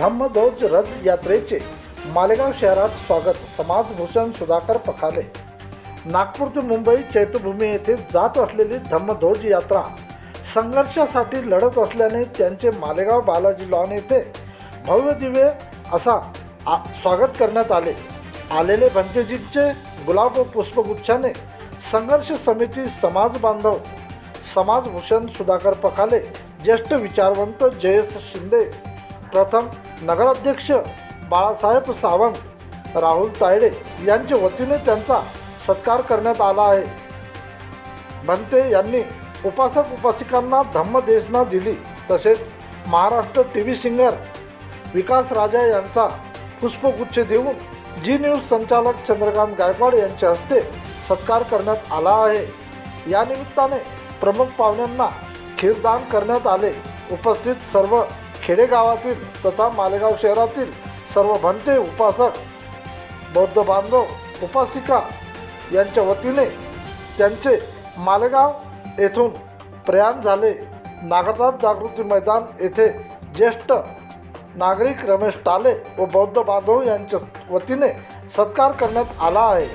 धम्मध्वज रथ यात्रेचे मालेगाव शहरात स्वागत. समाजभूषण सुधाकर पखाले. नागपूर ते मुंबई चैत्यभूमी येथे जात असलेली धम्मध्वज यात्रा संघर्षासाठी लढत असल्याने त्यांचे मालेगाव बालाजी लॉन येथे भव्य दिवे असा आ स्वागत करण्यात आले. आलेले भंतेजींचे गुलाब व पुष्पगुच्छाने संघर्ष समिती समाज बांधव समाजभूषण सुधाकर पखाले ज्येष्ठ विचारवंत जयेश शिंदे प्रथम नगराध्यक्ष बाळासाहेब सावंत राहुल तायडे यांच्या वतीने त्यांचा सत्कार करण्यात आला आहे. भंते यांनी उपासक उपासिकांना धम्मदेशना दिली तसेच Maharashtra T V singer Vikas Raja यांचा पुष्पगुच्छ देऊन जी न्यूज संचालक चंद्रकांत गायकवाड यांच्या हस्ते सत्कार करण्यात आला आहे. या निमित्ताने प्रमुख पाहुण्यांना खीरदान करण्यात आले. उपस्थित सर्व खेडेगावातील तथा मालेगाव शहरातील सर्व भंते उपासक बौद्ध बांधव उपासिका यांच्या वतीने त्यांचे मालेगाव येथून प्रयाण झाले. नागराज जागृती मैदान येथे ज्येष्ठ नागरिक रमेश टाले व बौद्ध बांधव यांच्या वतीने सत्कार करण्यात आला आहे.